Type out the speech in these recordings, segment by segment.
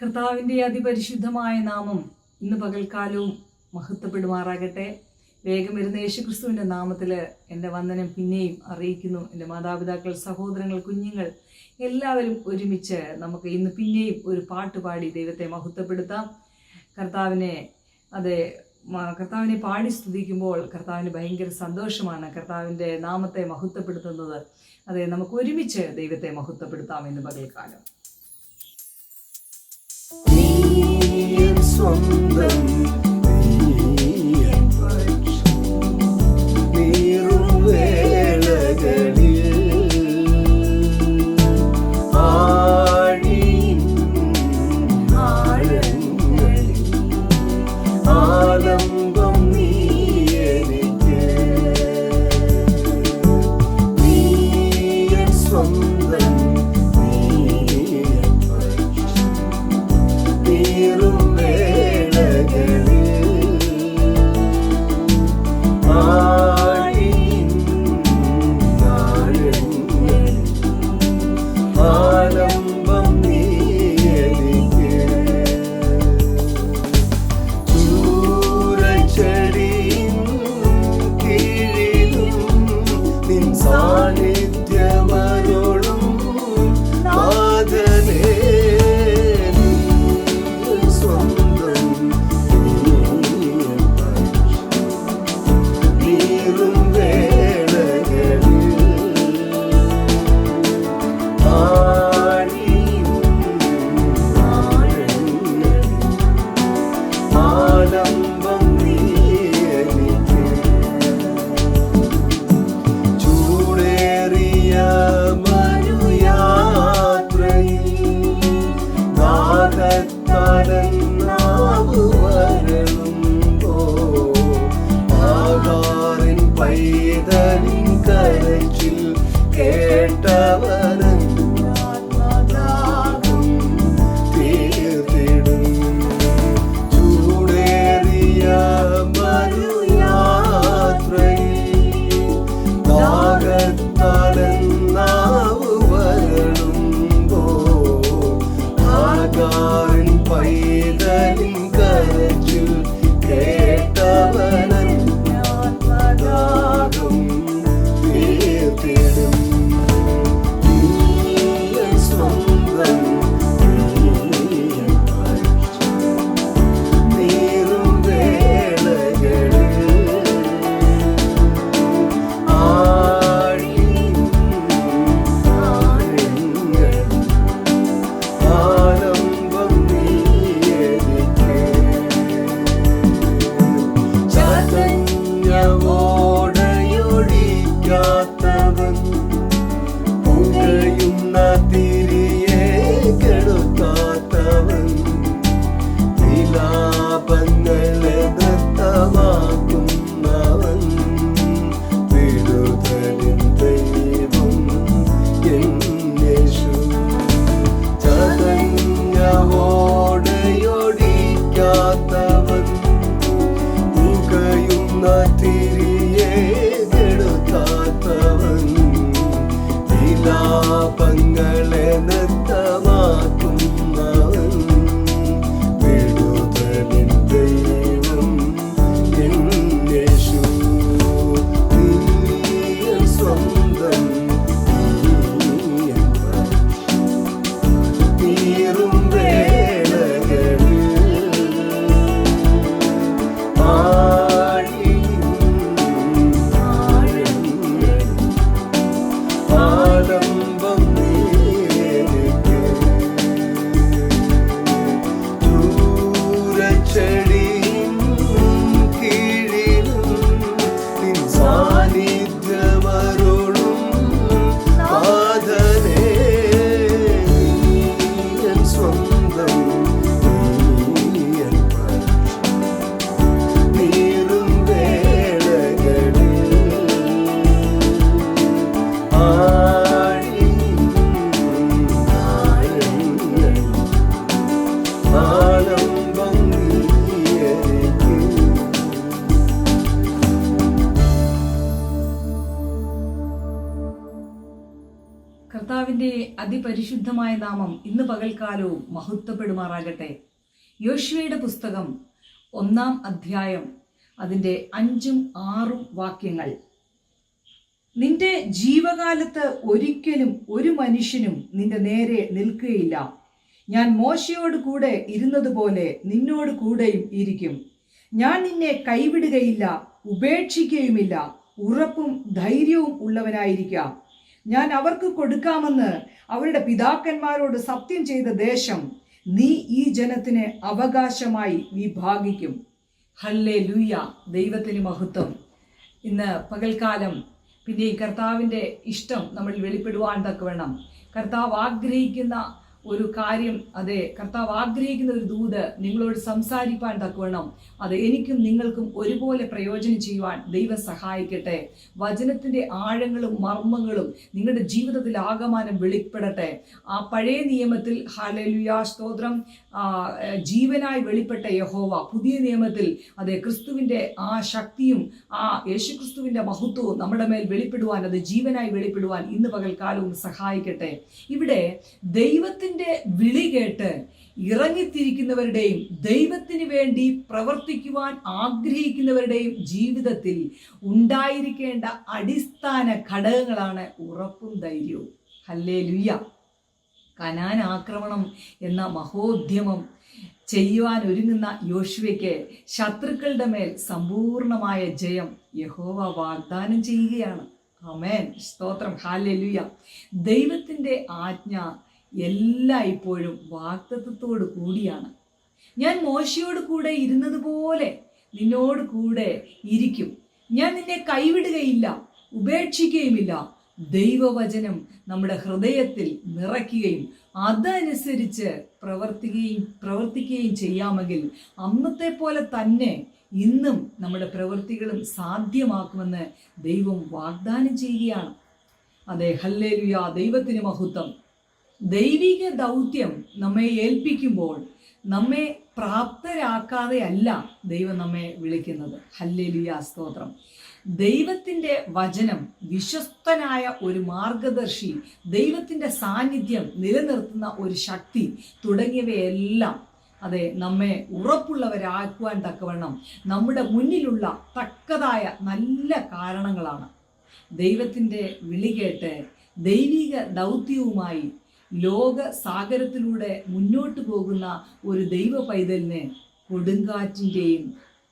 കർത്താവിന്റെ അതിപരിശുദ്ധമായ നാമം ഇന്ന് പകൽക്കാലവും മഹത്വപ്പെടുമാറാകട്ടെ. വേഗം വരുന്ന യേശുക്രിസ്തുവിന്റെ നാമത്തിൽ എന്റെ വന്ദനം പിന്നെയും അറിയിക്കുന്നു. എന്റെ മാതാപിതാക്കൾ സഹോദരങ്ങൾ കുഞ്ഞുങ്ങൾ എല്ലാവരും ഒരുമിച്ച് നമുക്ക് ഇന്ന് പിന്നെയും ഒരു പാട്ട് പാടി ദൈവത്തെ മഹത്വപ്പെടുത്താം. കർത്താവിനെ അതെ കർത്താവിനെ പാടി സ്തുതിക്കുമ്പോൾ കർത്താവിന് ഭയങ്കര സന്തോഷമാണ് കർത്താവിന്റെ നാമത്തെ മഹത്വപ്പെടുത്തുന്നത്. അതെ നമുക്ക് ഒരുമിച്ച് ദൈവത്തെ മഹത്വപ്പെടുത്താം എന്ന് പകൽക്കാലം. sandım Garden. Garden. കർത്താവിന്റെ അതിപരിശുദ്ധമായ നാമം ഇന്ന് പകൽക്കാലവും മഹത്വപ്പെടുമാറാകട്ടെ. യോശുവയുടെ പുസ്തകം ഒന്നാം അധ്യായം അതിന്റെ അഞ്ചും ആറും വാക്യങ്ങൾ. നിന്റെ ജീവകാലത്ത് ഒരിക്കലും ഒരു മനുഷ്യനും നിന്റെ നേരെ നിൽക്കുകയില്ല. ഞാൻ മോശയോട് കൂടെ ഇരുന്നതുപോലെ നിന്നോട് കൂടെയും ഇരിക്കും. ഞാൻ നിന്നെ കൈവിടുകയില്ല ഉപേക്ഷിക്കുകയുമില്ല ഉറപ്പും ധൈര്യവും ഉള്ളവനായിരിക്കാം. ഞാൻ അവർക്ക് കൊടുക്കാമെന്ന് അവരുടെ പിതാക്കന്മാരോട് സത്യം ചെയ്ത ദേശം നീ ഈ ജനത്തിന് അവകാശമായി വിഭാഗിക്കും. ഹല്ലേ ലൂയ ദൈവത്തിന് മഹത്വം. ഇന്ന് പകൽക്കാലം പിന്നെ ഈ കർത്താവിന്റെ ഇഷ്ടം നമ്മൾ വെളിപ്പെടുവാൻ തക്കവണ്ണം. കർത്താവ് ആഗ്രഹിക്കുന്ന ഒരു കാര്യം അതെ കർത്താവ് ആഗ്രഹിക്കുന്ന ഒരു ദൂത് നിങ്ങളോട് സംസാരിപ്പാൻ തക്കവണ്ണം അത് എനിക്കും നിങ്ങൾക്കും ഒരുപോലെ പ്രയോജനം ചെയ്യുവാൻ ദൈവം സഹായിക്കട്ടെ. വചനത്തിന്റെ ആഴങ്ങളും മർമ്മങ്ങളും നിങ്ങളുടെ ജീവിതത്തിൽ ആകമാനം വെളിപ്പെടട്ടെ. ആ പഴയ നിയമത്തിൽ ഹലലുയാ സ്തോത്രം ജീവനായി വെളിപ്പെട്ട യഹോവ പുതിയ നിയമത്തിൽ അതെ ക്രിസ്തുവിന്റെ ആ ശക്തിയും ആ യേശുക്രിസ്തുവിന്റെ മഹത്വവും നമ്മുടെ മേൽ വെളിപ്പെടുവാൻ അത് ജീവനായി വെളിപ്പെടുവാൻ ഇന്ന് പകൽക്കാലവും സഹായിക്കട്ടെ. ഇവിടെ ദൈവത്തിന്റെ വിളി കേട്ട് ഇറങ്ങിത്തിരിക്കുന്നവരുടെയും ദൈവത്തിന് വേണ്ടി പ്രവർത്തിക്കുവാൻ ആഗ്രഹിക്കുന്നവരുടെയും ജീവിതത്തിൽ ഉണ്ടായിരിക്കേണ്ട അടിസ്ഥാന ഘടകങ്ങളാണ് ഉറപ്പും ധൈര്യവും. ഹല്ലേ ലുയ്യ കനാൻ ആക്രമണം എന്ന മഹോദ്യമം ചെയ്യുവാൻ ഒരുങ്ങുന്ന യോശുവയ്ക്ക് ശത്രുക്കളുടെ മേൽ സമ്പൂർണമായ ജയം യഹോവ വാഗ്ദാനം ചെയ്യുകയാണ്. അമേൻ സ്തോത്രം. ഹാലെലുയ ദൈവത്തിന്റെ ആജ്ഞ എല്ലായ്പ്പോഴും വാക്തത്വത്തോട് കൂടിയാണ്. ഞാൻ മോശയോട് കൂടെ ഇരുന്നത് പോലെ നിന്നോട് കൂടെ ഇരിക്കും. ഞാൻ നിന്നെ കൈവിടുകയില്ല ഉപേക്ഷിക്കുകയുമില്ല. ദൈവവചനം നമ്മുടെ ഹൃദയത്തിൽ നിറയ്ക്കുകയും അതനുസരിച്ച് പ്രവർത്തിക്കുകയും പ്രവർത്തിക്കുകയും ചെയ്യാമെങ്കിൽ അന്നത്തെ പോലെ തന്നെ ഇന്നും നമ്മുടെ പ്രവൃത്തികളും സാധ്യമാക്കുമെന്ന് ദൈവം വാഗ്ദാനം ചെയ്യുകയാണ്. അതെ ഹല്ലേലുയ ദൈവത്തിന് മഹത്വം. ദൈവിക ദൗത്യം നമ്മെ ഏൽപ്പിക്കുമ്പോൾ നമ്മെ പ്രാപ്തരാക്കാതെ അല്ല ദൈവം നമ്മെ വിളിക്കുന്നത്. ഹല്ലേലിയ സ്തോത്രം. ദൈവത്തിന്റെ വചനം വിശ്വസ്തനായ ഒരു മാർഗദർശി ദൈവത്തിന്റെ സാന്നിധ്യം നിലനിർത്തുന്ന ഒരു ശക്തി തുടങ്ങിയവയെല്ലാം അതെ നമ്മെ ഉറപ്പുള്ളവരാക്കുവാൻ തക്കവണ്ണം നമ്മുടെ മുന്നിലുള്ള തക്കതായ നല്ല കാരണങ്ങളാണ്. ദൈവത്തിന്റെ വിളി കേട്ട് ദൈവിക ദൗത്യവുമായി ലോക സാഗരത്തിലൂടെ മുന്നോട്ട് പോകുന്ന ഒരു ദൈവ പൈതലിന് കൊടുങ്കാറ്റിന്റെയും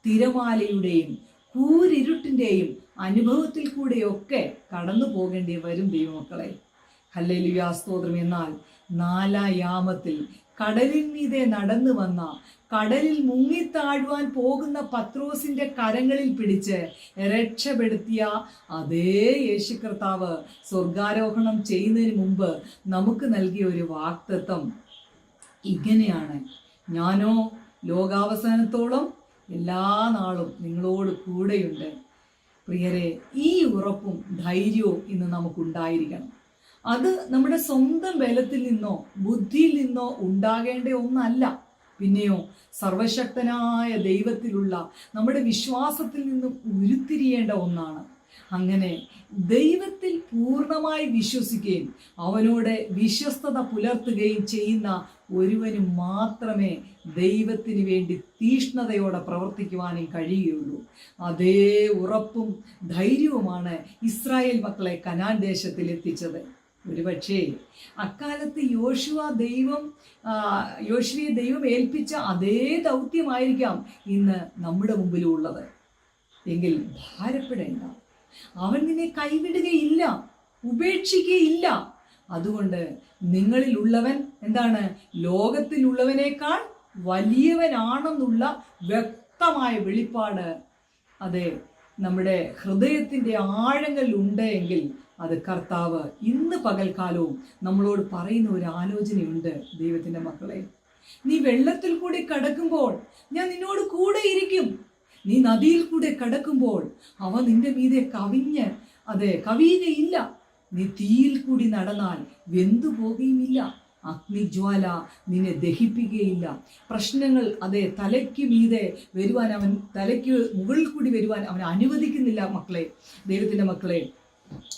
തിരമാലയുടെയും കൂരിരുട്ടിന്റെയും അനുഭവത്തിൽ കൂടെയൊക്കെ കടന്നു പോകേണ്ടി വരും ദൈവമക്കളെ. ഹല്ലേലുയാ സ്തോത്രം. എന്നാൽ നാലായാമത്തിൽ കടലിൻ മീതെ നടന്നു വന്ന കടലിൽ മുങ്ങിത്താഴുവാൻ പോകുന്ന പത്രോസിന്റെ കരങ്ങളിൽ പിടിച്ച് രക്ഷപ്പെടുത്തിയ അതേ യേശു കർത്താവ് സ്വർഗാരോഹണം ചെയ്യുന്നതിന് മുമ്പ് നമുക്ക് നൽകിയ ഒരു വാക്തത്വം ഇങ്ങനെയാണ്. ഞാനോ ലോകാവസാനത്തോളം എല്ലാ നാളും നിങ്ങളോട് കൂടെയുണ്ട്. പ്രിയരെ ഈ ഉറപ്പും ധൈര്യവും ഇന്ന് നമുക്കുണ്ടായിരിക്കണം. അത് നമ്മുടെ സ്വന്തം ബലത്തിൽ നിന്നോ ബുദ്ധിയിൽ നിന്നോ ഉണ്ടാകേണ്ട ഒന്നല്ല. പിന്നെയോ സർവശക്തനായ ദൈവത്തിലുള്ള നമ്മുടെ വിശ്വാസത്തിൽ നിന്നും ഉരുത്തിരിയേണ്ട ഒന്നാണ്. അങ്ങനെ ദൈവത്തിൽ പൂർണമായി വിശ്വസിക്കുകയും അവനോട് വിശ്വസ്തത പുലർത്തുകയും ചെയ്യുന്ന ഒരുവന് മാത്രമേ ദൈവത്തിന് വേണ്ടി തീഷ്ണതയോടെ പ്രവർത്തിക്കുവാനും കഴിയുകയുള്ളൂ. അതേ ഉറപ്പും ധൈര്യവുമാണ് ഇസ്രായേൽ മക്കളെ കനാൻ ദേശത്തിൽ എത്തിച്ചത്. ഒരുപക്ഷേ അക്കാലത്ത് യോശുവ ദൈവം യോശുവയെ ദൈവം ഏൽപ്പിച്ച അതേ ദൗത്യമായിരിക്കാം ഇന്ന് നമ്മുടെ മുമ്പിലുള്ളത്. എങ്കിൽ ഭാരപ്പെടേണ്ട. അവൻ നിന്നെ കൈവിടുകയില്ല ഉപേക്ഷിക്കുകയില്ല അതുകൊണ്ട് നിങ്ങളിലുള്ളവൻ എന്താണ്? ലോകത്തിലുള്ളവനേക്കാൾ വലിയവനാണെന്നുള്ള വ്യക്തമായ വെളിപ്പാട്. അതെ നമ്മുടെ ഹൃദയത്തിന്റെ ആഴങ്ങളിൽ ഉണ്ട് എങ്കിൽ അത് കർത്താവ് ഇന്ന് പകൽക്കാലവും നമ്മളോട് പറയുന്ന ഒരു ആലോചനയുണ്ട് ദൈവത്തിന്റെ മക്കളെ. നീ വെള്ളത്തിൽ കൂടി കടക്കുമ്പോൾ ഞാൻ നിന്നോട് കൂടെ ഇരിക്കും. നീ നദിയിൽ കൂടെ കടക്കുമ്പോൾ അവ നിന്റെ മീതെ കവിഞ്ഞ് അതെ കവിയുകയില്ല. നീ തീയിൽ കൂടി നടന്നാൽ വെന്തു പോകുകയുമില്ല. അഗ്നിജ്വാല നിന്നെ ദഹിപ്പിക്കുകയില്ല. പ്രശ്നങ്ങൾ അതെ തലയ്ക്ക് മീതെ വരുവാൻ അവൻ തലയ്ക്ക് മുകളിൽ കൂടി വരുവാൻ അവൻ അനുവദിക്കുന്നില്ല മക്കളെ. ദൈവത്തിന്റെ മക്കളെ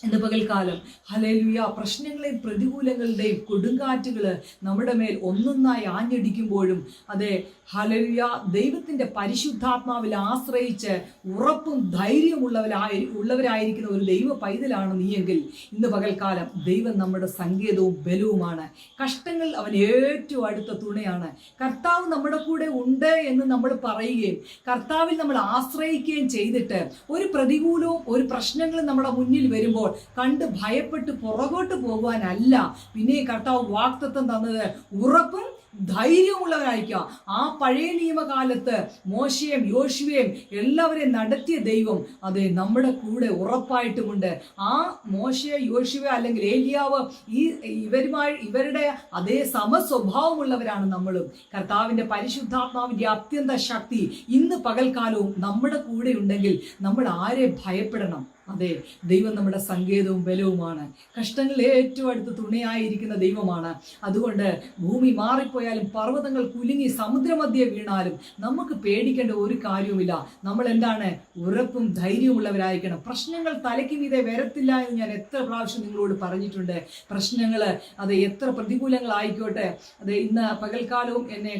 ഇന്ന് പകൽക്കാലം. ഹലേലുയ പ്രശ്നങ്ങളെയും പ്രതികൂലങ്ങളുടെയും കൊടുങ്കാറ്റുകൾ നമ്മുടെ മേൽ ഒന്നൊന്നായി ആഞ്ഞടിക്കുമ്പോഴും അതെ ഹലേലുയ ദൈവത്തിന്റെ പരിശുദ്ധാത്മാവിൽ ആശ്രയിച്ച് ഉറപ്പും ധൈര്യമുള്ളവരായി ഉള്ളവരായിരിക്കുന്ന ഒരു ദൈവ പൈതലാണ് നീയെങ്കിൽ ഇന്ന് പകൽക്കാലം ദൈവം നമ്മുടെ സങ്കേതവും ബലവുമാണ്. കഷ്ടങ്ങൾ അവൻ ഏറ്റവും അടുത്ത തുണയാണ്. കർത്താവ് നമ്മുടെ കൂടെ ഉണ്ട് എന്ന് നമ്മൾ പറയുകയും കർത്താവിൽ നമ്മൾ ആശ്രയിക്കുകയും ചെയ്തിട്ട് ഒരു പ്രതികൂലവും ഒരു പ്രശ്നങ്ങളും നമ്മുടെ മുന്നിൽ വരുമ്പോൾ കണ്ട് ഭയപ്പെട്ട് പുറകോട്ട് പോകുവാനല്ല. പിന്നെ കർത്താവ് വാക്തത്വം തന്നത് ഉറപ്പും ധൈര്യമുള്ളവരായിരിക്കുക ആ പഴയ നിയമകാലത്ത് മോശയും യോശുവയും എല്ലാവരെയും നടത്തിയ ദൈവം അത് നമ്മുടെ കൂടെ ഉറപ്പായിട്ടുമുണ്ട്. ആ മോശ യോശുവ അല്ലെങ്കിൽ ഏലിയാവ് ഈ ഇവരുമായി ഇവരുടെ അതേ സമസ്വഭാവമുള്ളവരാണ് നമ്മളും. കർത്താവിന്റെ പരിശുദ്ധാത്മാവിന്റെ അത്യന്ത ശക്തി ഇന്ന് പകൽക്കാലവും നമ്മുടെ കൂടെ ഉണ്ടെങ്കിൽ നമ്മൾ ആരെ ഭയപ്പെടണം? അതെ ദൈവം നമ്മുടെ സങ്കേതവും ബലവുമാണ്. കഷ്ടങ്ങൾ ഏറ്റവും അടുത്ത് തുണയായിരിക്കുന്ന ദൈവമാണ്. അതുകൊണ്ട് ഭൂമി മാറിപ്പോയാലും പർവതങ്ങൾ കുലുങ്ങി സമുദ്രമധ്യേ വീണാലും നമുക്ക് പേടിക്കേണ്ട ഒരു കാര്യവുമില്ല. നമ്മൾ എന്താണ് ഉറപ്പും ധൈര്യമുള്ളവരായിരിക്കണം പ്രശ്നങ്ങൾ തലയ്ക്ക് മീതെ വരത്തില്ല എന്ന് ഞാൻ എത്ര പ്രാവശ്യം നിങ്ങളോട് പറഞ്ഞിട്ടുണ്ട്. പ്രശ്നങ്ങൾ അത് എത്ര പ്രതികൂലങ്ങളായിക്കോട്ടെ. അത് ഇന്ന് പകൽക്കാലവും എന്നെ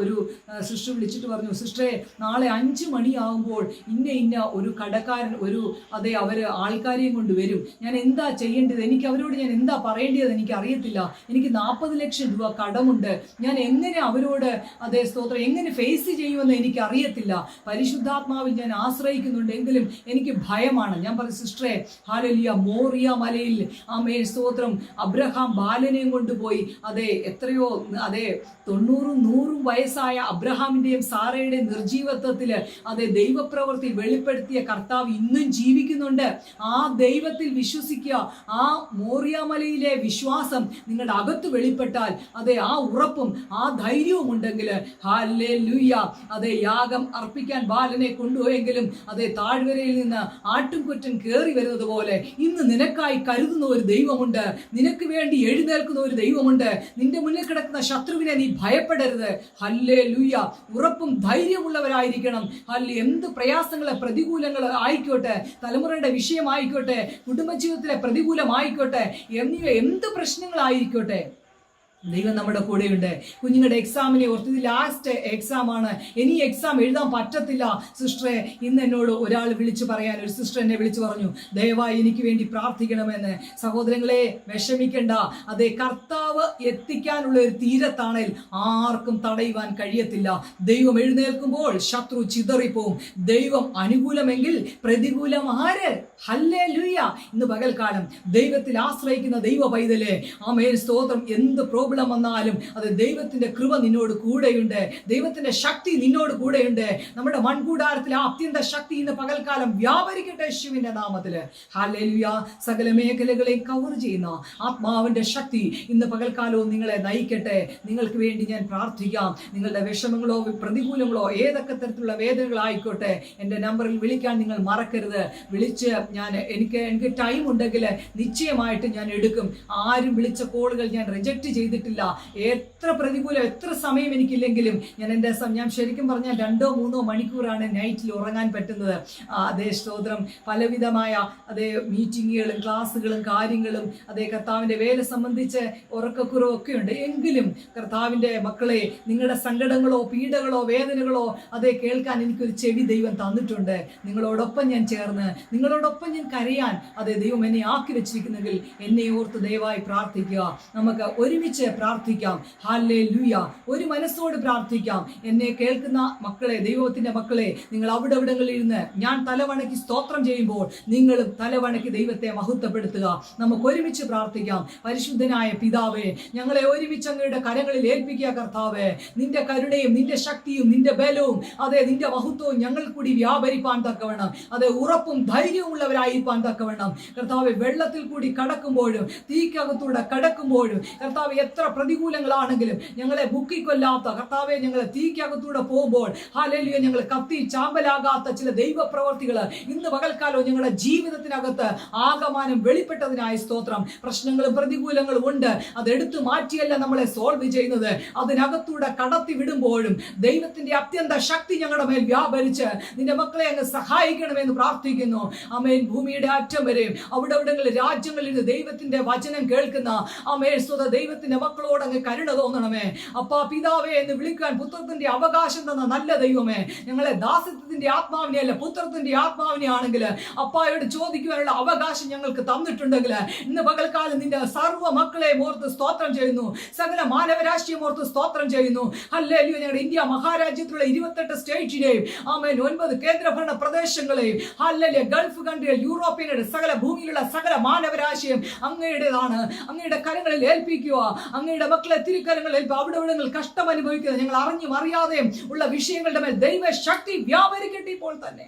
ഒരു സിസ്റ്റർ വിളിച്ചിട്ട് പറഞ്ഞു സിസ്റ്ററെ നാളെ അഞ്ച് മണിയാകുമ്പോൾ ഇന്ന ഇന്ന ഒരു കടക്കാരൻ ഒരു അതെ അവർ ആൾക്കാരെയും കൊണ്ട് വരും. ഞാൻ എന്താ ചെയ്യേണ്ടത്? എനിക്ക് അവരോട് ഞാൻ എന്താ പറയേണ്ടത് എനിക്ക് അറിയത്തില്ല. എനിക്ക് നാൽപ്പത് ലക്ഷം രൂപ കടമുണ്ട്. ഞാൻ എങ്ങനെ അവരോട് അതേ സ്തോത്രം എങ്ങനെ ഫേസ് ചെയ്യുമെന്ന് എനിക്ക് അറിയത്തില്ല. പരിശുദ്ധാത്മാവിൽ ഞാൻ ആശ്രയിക്കുന്നുണ്ട് എങ്കിലും എനിക്ക് ഭയമാണ്. ഞാൻ പറഞ്ഞു സിസ്റ്ററെ ഹാലലിയ മോറിയ മലയിൽ ആ മേ സ്തോത്രം. അബ്രഹാം ബാലനെയും കൊണ്ടുപോയി അതെ എത്രയോ അതെ തൊണ്ണൂറും നൂറും വയസ്സായ അബ്രഹാമിന്റെയും സാറയുടെയും നിർജീവത്വത്തിൽ അതെ ദൈവപ്രവൃത്തി വെളിപ്പെടുത്തിയ കർത്താവ് ഇന്നും ജീവിക്കുന്നുണ്ട് ആ ദൈവത്തിൽ വിശ്വസിക്കുക ആ മോറിയാമലയിലെ വിശ്വാസം നിങ്ങളുടെ അകത്ത് വെളിപ്പെട്ടാൽ അതെ ആ ഉറപ്പും ആ ധൈര്യവും ഉണ്ടെങ്കിൽ അതെ യാഗം അർപ്പിക്കാൻ ബാലനെ കൊണ്ടുപോയെങ്കിലും അതെ താഴ്വരയിൽ നിന്ന് ആട്ടുംകുറ്റൻ കയറി വരുന്നത് പോലെ ഇന്ന് നിനക്കായി കരുതുന്ന ഒരു ദൈവമുണ്ട് നിനക്ക് വേണ്ടി എഴുന്നേൽക്കുന്ന ഒരു ദൈവമുണ്ട് നിന്റെ മുന്നിൽ കിടക്കുന്ന ശത്രുവിനെ നീ ഭയപ്പെടരുത് ഹല്ലേ ലൂയ ഉറപ്പും ധൈര്യമുള്ളവരായിരിക്കണം എന്ത് പ്രയാസങ്ങളെ പ്രതികൂലങ്ങൾ ആയിക്കോട്ടെ തലമുറയുടെ വിഷയമായിക്കോട്ടെ കുടുംബജീവിതത്തിലെ പ്രതികൂലമായിക്കോട്ടെ എന്നിവ എന്ത് പ്രശ്നങ്ങളായിരിക്കോട്ടെ? ദൈവം നമ്മുടെ കൂടെയുണ്ട്. കുഞ്ഞുങ്ങളുടെ എക്സാമിനെ ഓർത്ത് ഇത് ലാസ്റ്റ് എക്സാം ആണ്. ഇനി എക്സാം എഴുതാൻ പറ്റത്തില്ല. സിസ്റ്ററെ ഇന്ന് എന്നോട് ഒരാൾ വിളിച്ചു പറയാൻ ഒരു സിസ്റ്റർ എന്നെ വിളിച്ചു പറഞ്ഞു ദയവായി എനിക്ക് വേണ്ടി പ്രാർത്ഥിക്കണമെന്ന്. സഹോദരങ്ങളെ വിഷമിക്കണ്ട. അതെ കർത്താവ് എത്തിക്കാനുള്ള ഒരു തീരത്താണേൽ ആർക്കും തടയുവാൻ കഴിയത്തില്ല. ദൈവം എഴുന്നേൽക്കുമ്പോൾ ശത്രു ചിതറിപ്പോവും. ദൈവം അനുകൂലമെങ്കിൽ പ്രതികൂലം ആര്? ഹല്ലേ ലുയ്യ ഇന്ന് പകൽക്കാലം ദൈവത്തിൽ ആശ്രയിക്കുന്ന ദൈവ പൈതലെ. മേൽ സ്തോത്രം. എന്ത് പ്രോബ്ലം വന്നാലും അത് ദൈവത്തിന്റെ കൃപ നിന്നോട് കൂടെയുണ്ട്. ദൈവത്തിന്റെ ശക്തി നിന്നോട് കൂടെയുണ്ട്. നമ്മുടെ മൺകൂടാരത്തിൽ ആ അത്യന്ത ശക്തി ഇന്ന് പകൽക്കാലം വ്യാപരിക്കട്ടെ യേശുവിന്റെ നാമത്തിൽ ഹാലേലുയ സകല മേഖലകളെയും കവർ ചെയ്യുന്ന ആത്മാവിന്റെ ശക്തി ഇന്ന് പകൽക്കാലവും നിങ്ങളെ നയിക്കട്ടെ. നിങ്ങൾക്ക് വേണ്ടി ഞാൻ പ്രാർത്ഥിക്കാം. നിങ്ങളുടെ വിഷമങ്ങളോ പ്രതികൂലങ്ങളോ ഏതൊക്കെ തരത്തിലുള്ള വേദനകളായിക്കോട്ടെ എന്റെ നമ്പറിൽ വിളിക്കാൻ നിങ്ങൾ മറക്കരുത്. വിളിച്ച് ഞാൻ എനിക്ക് എനിക്ക് ടൈം ഉണ്ടെങ്കിൽ നിശ്ചയമായിട്ട് ഞാൻ എടുക്കും. ആരും വിളിച്ച കോളുകൾ ഞാൻ റിജക്റ്റ് ചെയ്തിട്ടില്ല എത്ര പ്രതികൂലം എത്ര സമയം എനിക്കില്ലെങ്കിലും ഞാൻ എന്റെ ഞാൻ ശരിക്കും പറഞ്ഞാൽ രണ്ടോ മൂന്നോ മണിക്കൂറാണ് നൈറ്റിൽ ഉറങ്ങാൻ പറ്റുന്നത്. അതേ സ്തോത്രം. പലവിധമായ അതേ മീറ്റിങ്ങുകളും ക്ലാസ്സുകളും കാര്യങ്ങളും അതേ കർത്താവിന്റെ വേല സംബന്ധിച്ച് ഉറക്കക്കുറവൊക്കെ ഉണ്ട്. എങ്കിലും കർത്താവിന്റെ മക്കളെ നിങ്ങളുടെ സങ്കടങ്ങളോ പീഡകളോ വേദനകളോ അതേ കേൾക്കാൻ എനിക്കൊരു ചെവി ദൈവം തന്നിട്ടുണ്ട്. നിങ്ങളോടൊപ്പം ഞാൻ ചേർന്ന് നിങ്ങളോടൊപ്പം ഞാൻ കരയാൻ അതേ ദൈവം എന്നെ ആക്കി വെച്ചിരിക്കുന്നെങ്കിൽ എന്നെ ഓർത്ത് ദയവായി പ്രാർത്ഥിക്കുക. നമുക്ക് ഒരുമിച്ച് പ്രാർത്ഥിക്കാം. ഹാലേ ലൂയ ഒരു മനസ്സോട് പ്രാർത്ഥിക്കാം. എന്നെ കേൾക്കുന്ന മക്കളെ ദൈവത്തിന്റെ മക്കളെ നിങ്ങൾ അവിടെ ഇവിടങ്ങളിൽ ഇരുന്ന് ഞാൻ തലവണക്കി സ്തോത്രം ചെയ്യുമ്പോൾ നിങ്ങളും തലവണക്കി ദൈവത്തെ മഹത്വപ്പെടുത്തുക. നമുക്ക് ഒരുമിച്ച് പ്രാർത്ഥിക്കാം. പരിശുദ്ധനായ പിതാവേ ഞങ്ങളെ ഒരുമിച്ച് അങ്ങയുടെ കരങ്ങളിൽ ഏൽപ്പിക്കുക കർത്താവേ. നിന്റെ കരുണയും നിന്റെ ശക്തിയും നിന്റെ ബലവും അതെ നിന്റെ മഹത്വവും ഞങ്ങൾ കൂടി വ്യാപരിപ്പാൻ തക്കവണ്ണം അതെ ഉറപ്പും ധൈര്യവും ഉള്ളവരായിരിക്കാൻ തക്കവണ്ണം. കർത്താവ് വെള്ളത്തിൽ കൂടി കടക്കുമ്പോഴും തീക്കകത്തൂടെ കടക്കുമ്പോഴും കർത്താവ് എത്ര പ്രതികൂലങ്ങളാണെങ്കിലും ഞങ്ങളെ ബുക്കിക്കൊല്ലാത്ത കർത്താവെ ഞങ്ങളെ തീക്കകത്തൂടെ പോകുമ്പോൾ ഹാലേലിയ ഞങ്ങൾ കത്തി ചാമ്പലാകാത്ത ചില ദൈവപ്രവർത്തികൾ ഇന്ന് പകൽക്കാലവും ഞങ്ങളുടെ ജീവിതത്തിനകത്ത് ആകമാനം വെളിപ്പെട്ടതിനായി സ്തോത്രം. പ്രശ്നങ്ങളും പ്രതികൂലങ്ങളും ഉണ്ട്. അത് എടുത്തു മാറ്റിയല്ല നമ്മളെ സോൾവ് ചെയ്യുന്നത്. അതിനകത്തൂടെ കടത്തി വിടുമ്പോഴും ദൈവത്തിന്റെ അത്യന്ത ശക്തി ഞങ്ങളുടെ മേൽ വ്യാപരിച്ച് നിന്റെ മക്കളെ അങ്ങ് സഹായിക്കണമെന്ന് പ്രാർത്ഥിക്കുന്നു. അമേൻ ഭൂമിയുടെ അറ്റം വരെയും അവിടെ രാജ്യങ്ങളിൽ ദൈവത്തിന്റെ വചനം കേൾക്കുന്ന അമേ സ്വത ദൈവത്തിന്റെ മക്കളോട് അങ്ങ് കരുണ തോന്നണമേ. അപ്പാ പിതാവേ എന്ന് വിളിക്കാൻ പുത്രത്തിന്റെ അവകാശം തന്ന നല്ല ദൈവമേ. ഞങ്ങളെ ദാസത്വത്തിന്റെ ആത്മാവിനെ അല്ല പുത്രത്തിന്റെ ആത്മാവിനെ ആണെങ്കിൽ അപ്പായോട് ചോദിക്കുവാനുള്ള അവകാശം ഞങ്ങൾക്ക് തന്നിട്ടുണ്ടെങ്കിൽ ഇന്ന് പകൽക്കാലം നിന്റെ സർവ മക്കളെ ഓർത്ത് സ്തോത്രം ചെയ്യുന്നു. സകല മാനവരാഷ്ട്രീയം ഓർത്ത് സ്തോത്രം ചെയ്യുന്നു. അല്ലേ അല്ലയോ ഞങ്ങളുടെ ഇന്ത്യ മഹാരാജ്യത്തിലുള്ള ഇരുപത്തെട്ട് സ്റ്റേറ്റിനെയും ആമേൻ ഒൻപത് കേന്ദ്രഭരണ പ്രദേശങ്ങളെയും അല്ലല്ലേ ഗൾഫ് കൺട്രികൾ യൂറോപ്യൻ സകല ഭൂമിയിലുള്ള സകല മാനവരാശിയും അങ്ങയുടേതാണ് അങ്ങയുടെ കരങ്ങളിൽ ഏൽപ്പിക്കുക. അങ്ങയുടെ മക്കളെ തിരുക്കരങ്ങളിൽ ഏൽപ്പ അവിടെ ഇവിടെ കഷ്ടം അനുഭവിക്കുന്നത് ഞങ്ങൾ അറിഞ്ഞും അറിയാതെയും ഉള്ള വിഷയങ്ങളുടെ മേൽ ദൈവശക്തി വ്യാപരിക്കട്ടെ ഇപ്പോൾ തന്നെ.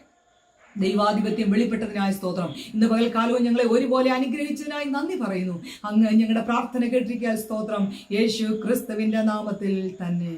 ദൈവാധിപത്യം വെളിപ്പെട്ടതിനായ സ്തോത്രം. ഇന്ന് പകൽക്കാലവും ഞങ്ങളെ ഒരുപോലെ അനുഗ്രഹിച്ചതിനായി നന്ദി പറയുന്നു. അങ്ങ് ഞങ്ങളുടെ പ്രാർത്ഥന കേട്ടിരിക്കാൻ സ്തോത്രം. യേശു ക്രിസ്തുവിന്റെ നാമത്തിൽ തന്നെ.